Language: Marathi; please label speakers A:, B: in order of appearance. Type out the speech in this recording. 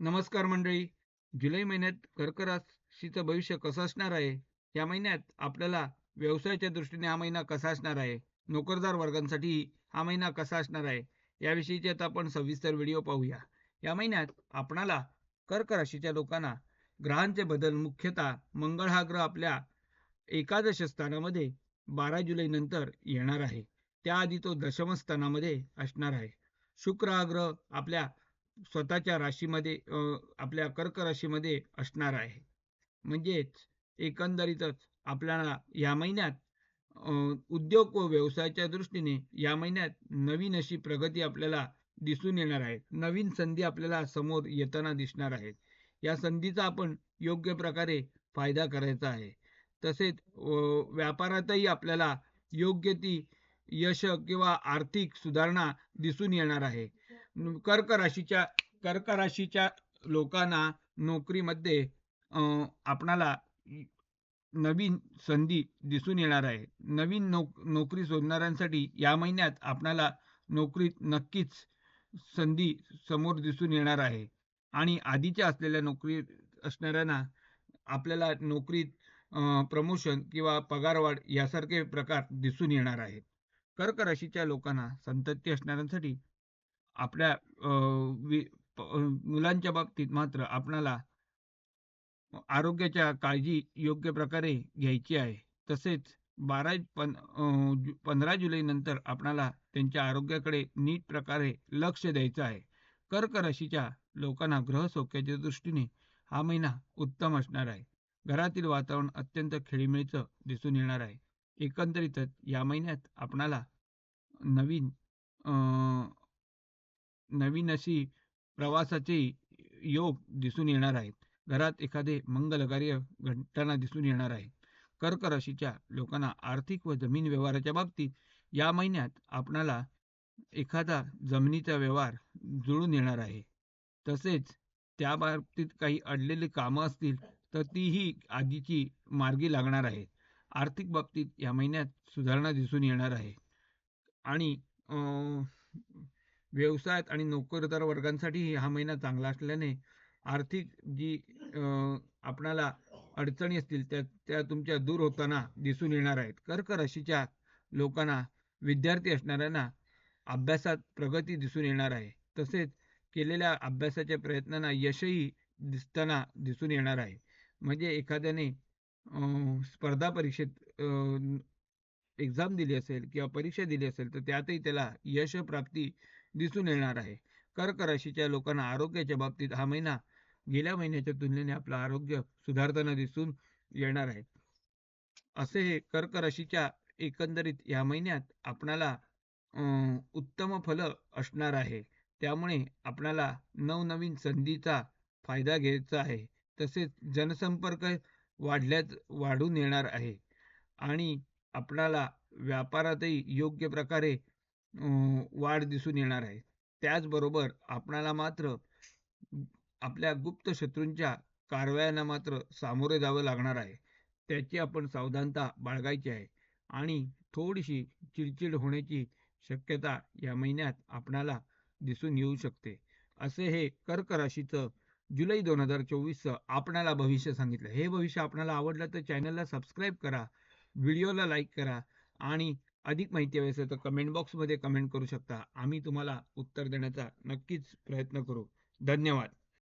A: नमस्कार मंडळी. जुलै महिन्यात कर्क राशीचं भविष्य कसं असणार आहे? या महिन्यात आपल्याला व्यवसायाच्या दृष्टीने हा महिना कसा असणार आहे? नोकरदार वर्गांसाठी हा महिना कसा असणार आहे? याविषयीचे आता आपण सविस्तर व्हिडिओ पाहूया. या महिन्यात आपणाला कर्क राशीच्या लोकांना ग्रहांचे बदल मुख्यतः मंगळ हा ग्रह आपल्या एकादश स्थानामध्ये बारा जुलै नंतर येणार आहे. त्याआधी तो दशम स्थानामध्ये असणार आहे. शुक्र हा ग्रह आपल्या स्वतःच्या राशीमध्ये आपल्या कर्क राशीमध्ये असणार आहे. म्हणजेच एकंदरीतच आपल्याला या महिन्यात उद्योग व व्यवसायाच्या दृष्टीने या महिन्यात नवीन अशी प्रगती आपल्याला दिसून येणार आहे. नवीन संधी आपल्याला समोर येताना दिसणार आहेत. या संधीचा आपण योग्य प्रकारे फायदा करायचा आहे. तसेच व्यापारातही आपल्याला योग्य ती यश किंवा आर्थिक सुधारणा दिसून येणार आहे. कर्क राशीच्या कर्क राशीच्या लोकांना नोकरीमध्ये आपणाला नवीन संधी दिसून येणार आहे. नवीन नोक नोकरी शोधणाऱ्यांसाठी या महिन्यात आपणाला नोकरीत नक्कीच संधी समोर दिसून येणार आहे. आणि आधीच्या असलेल्या नोकरी असणाऱ्यांना आपल्याला नोकरीत प्रमोशन किंवा पगारवाढ यासारखे प्रकार दिसून येणार आहेत. कर्क राशीच्या लोकांना संतती असणाऱ्यांसाठी आपल्या मुलांच्या बाबतीत मात्र आपणाला आरोग्याच्या काळजी योग्य प्रकारे घ्यायची आहे. तसेच बारा पन पंधरा जुलै नंतर आपणाला त्यांच्या आरोग्याकडे नीट प्रकारे लक्ष द्यायचं आहे. कर्क राशीच्या लोकांना ग्रह सौख्याच्या दृष्टीने हा महिना उत्तम असणार आहे. घरातील वातावरण अत्यंत खेळीमेळीचं दिसून येणार आहे. एकंदरीतच या महिन्यात आपणाला नवीन अं, नवीन अशी प्रवासाचे योग दिसून येणार आहेत. घरात एखादे मंगलकार्य घडताना दिसून येणार आहे. कर्क राशीच्या लोकांना आर्थिक व जमीन व्यवहाराच्या बाबतीत या महिन्यात आपणाला एखादा जमिनीचा व्यवहार जुळून येणार आहे. तसेच त्या बाबतीत काही अडलेली कामं असतील तर तीही आधीची मार्गी लागणार आहे. आर्थिक बाबतीत या महिन्यात सुधारणा दिसून येणार आहे. आणि व्यवसायात आणि नोकरदार वर्गांसाठीही हा महिना चांगला असल्याने आर्थिक जी आपणाला अडचणी असतील त्या त्या तुमच्या दूर होताना दिसून येणार आहेत. कर्क राशीच्या लोकांना विद्यार्थी असणाऱ्यांना अभ्यासात प्रगती दिसून येणार आहे. तसेच केलेल्या अभ्यासाच्या प्रयत्नांना यशही दिसताना दिसून येणार आहे. म्हणजे एखाद्याने अं, स्पर्धा परीक्षेत एक्झाम दिली असेल किंवा परीक्षा दिली असेल तर त्यातही त्याला यश प्राप्ती दिसून येणार आहे. कर्क राशीच्या लोकांना आरोग्याच्या बाबतीत हा महिना गेल्या महिन्याच्या तुलनेने आपलं आरोग्य सुधारताना दिसून येणार आहे. असे हे कर्क राशीच्या एकंदरीत या महिन्यात आपणाला उत्तम फल असणार आहे. त्यामुळे आपणाला नवनवीन संधीचा फायदा घ्यायचा आहे. तसेच जनसंपर्क वाढल्याच वाढून येणार आहे. आणि आपणाला व्यापारातही योग्य प्रकारे वाढ दिसून येणार आहे. त्याचबरोबर आपणाला मात्र आपल्या गुप्त शत्रूंच्या कारवायांना मात्र सामोरे जावं लागणार आहे. त्याची आपण सावधानता बाळगायची आहे आणि थोडीशी चिडचिड होण्याची शक्यता या महिन्यात आपणाला दिसून येऊ शकते. असे हे कर्क राशीचं जुलै दोन हजार चोवीसचं आपणाला भविष्य सांगितलं. हे भविष्य आपणाला आवडलं तर चॅनलला सबस्क्राईब करा व्हिडिओला लाईक करा आणि अधिक माहिती हवी असेल तर कमेंट बॉक्समध्ये कमेंट करू शकता. आम्ही तुम्हाला उत्तर देण्याचा नक्कीच प्रयत्न करू. धन्यवाद.